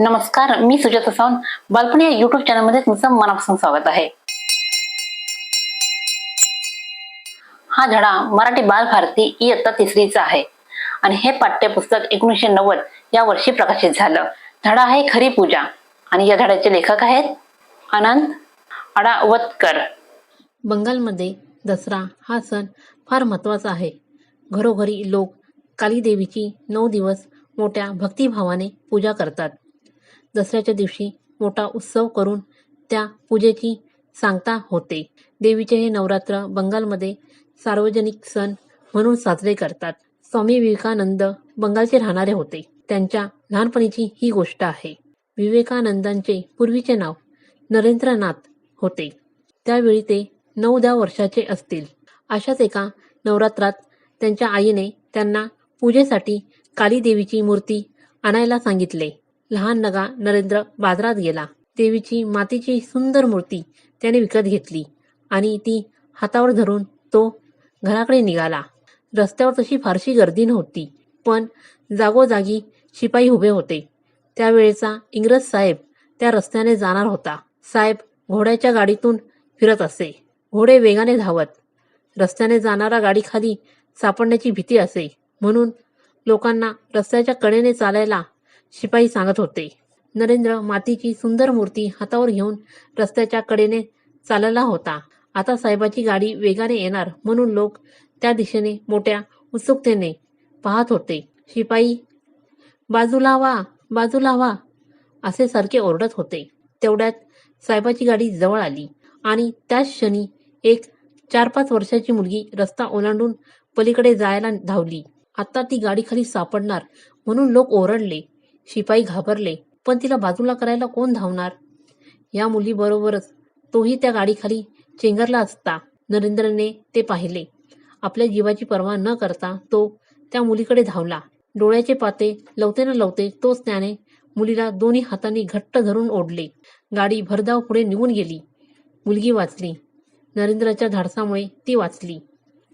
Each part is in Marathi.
नमस्कार मी सुजाता सावंत बालपणी या युट्यूब चॅनलमध्ये तुमचं मनापासून स्वागत आहे. हा धडा मराठी बालभारती इयत्ता तिसरीचा आहे. आणि हे पाठ्यपुस्तक एकोणीसशे नव्वद या वर्षी प्रकाशित झालं. धडा आहे खरी पूजा. आणि या धड्याचे लेखक आहेत अनंत अडावतकर. बंगालमध्ये दसरा हा सण फार महत्त्वाचा आहे. घरोघरी लोक कालीदेवीची नऊ दिवस मोठ्या भक्तिभावाने पूजा करतात. दसऱ्याच्या दिवशी मोठा उत्सव करून त्या पूजेची सांगता होते. देवीचे हे नवरात्र बंगालमध्ये सार्वजनिक सण म्हणून साजरे करतात. स्वामी विवेकानंद बंगालचे राहणारे होते. त्यांच्या लहानपणीची ही गोष्ट आहे. विवेकानंदांचे पूर्वीचे नाव नरेंद्रनाथ होते. त्यावेळी ते नऊ दहा वर्षाचे असतील. अशाच एका नवरात्रात त्यांच्या आईने त्यांना पूजेसाठी कालीदेवीची मूर्ती आणायला सांगितले. लहान नगा नरेंद्र बाजारात गेला. देवीची मातीची सुंदर मूर्ती त्याने विकत घेतली आणि ती हातावर धरून तो घराकडे निघाला. रस्त्यावर तशी फारशी गर्दी नव्हती पण जागोजागी शिपाई उभे होते. त्यावेळेचा इंग्रज साहेब त्या रस्त्याने जाणार होता. साहेब घोड्याच्या गाडीतून फिरत असे. घोडे वेगाने धावत. रस्त्याने जाणारा गाडीखाली सापडण्याची भीती असे. म्हणून लोकांना रस्त्याच्या कडेने चालायला शिपाई सांगत होते. नरेंद्र मातीची सुंदर मूर्ती हातावर घेऊन रस्त्याच्या कडेने चालला होता. आता साहेबाची गाडी वेगाने येणार म्हणून लोक त्या दिशेने मोठ्या उत्सुकतेने पाहत होते. शिपाई बाजूला वा बाजूला वा असे सारखे ओरडत होते. तेवढ्यात साहेबाची गाडी जवळ आली आणि त्याच क्षणी एक चार पाच वर्षाची मुलगी रस्ता ओलांडून पलीकडे जायला धावली. आता ती गाडी खाली सापडणार म्हणून लोक ओरडले. शिपाई घाबरले पण तिला बाजूला करायला कोण धावणार? या मुलीबरोबरच तोही त्या गाडीखाली चेंगरला असता. नरेंद्रने ते पाहिले. आपल्या जीवाची पर्वा न करता तो त्या मुलीकडे धावला. डोळ्याचे पाते लवते न लवते तोच त्याने मुलीला दोन्ही हातांनी घट्ट धरून ओढले. गाडी भरधाव पुढे निघून गेली. मुलगी वाचली. नरेंद्रच्या धाडसामुळे ती वाचली.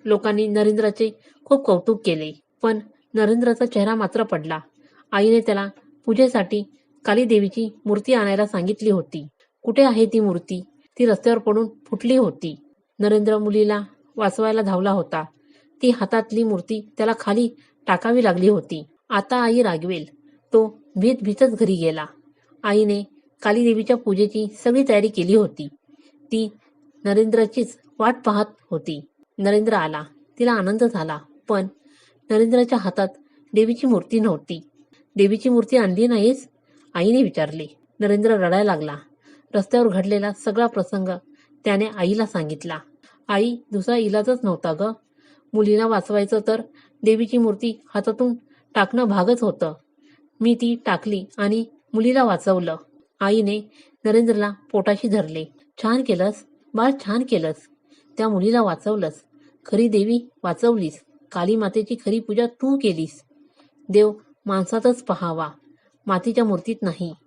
लोकांनी नरेंद्राचे खूप कौतुक केले पण नरेंद्रचा चेहरा मात्र पडला. आईने त्याला पूजेसाठी कालीदेवीची मूर्ती आणायला सांगितली होती. कुठे आहे ती मूर्ती? ती रस्त्यावर पडून फुटली होती. नरेंद्र मुलीला वाचवायला धावला होता. ती हातातली मूर्ती त्याला खाली टाकावी लागली होती. आता आई रागवेल. तो भीत भीतच घरी गेला. आईने कालीदेवीच्या पूजेची सगळी तयारी केली होती. ती नरेंद्रचीच वाट पाहत होती. नरेंद्र आला. तिला आनंद झाला. पण नरेंद्रच्या हातात देवीची मूर्ती नव्हती. देवीची मूर्ती आणली नाहीस? आईने विचारले. नरेंद्र रडायला लागला. रस्त्यावर घडलेला सगळा प्रसंग त्याने आईला सांगितला. आई दुसरा इलाजच नव्हता ग. मुलीला वाचवायचं तर देवीची मूर्ती हातातून टाकणं भागच होतं. मी ती टाकली आणि मुलीला वाचवलं. आईने नरेंद्रला पोटाशी धरले. छान केलंस. बाळ छान केलंस. त्या मुलीला वाचवलंस. खरी देवी वाचवलीस. काली मातेची खरी पूजा तू केलीस. देव माणसातच पहावा. मातीच्या मूर्तीत नाही.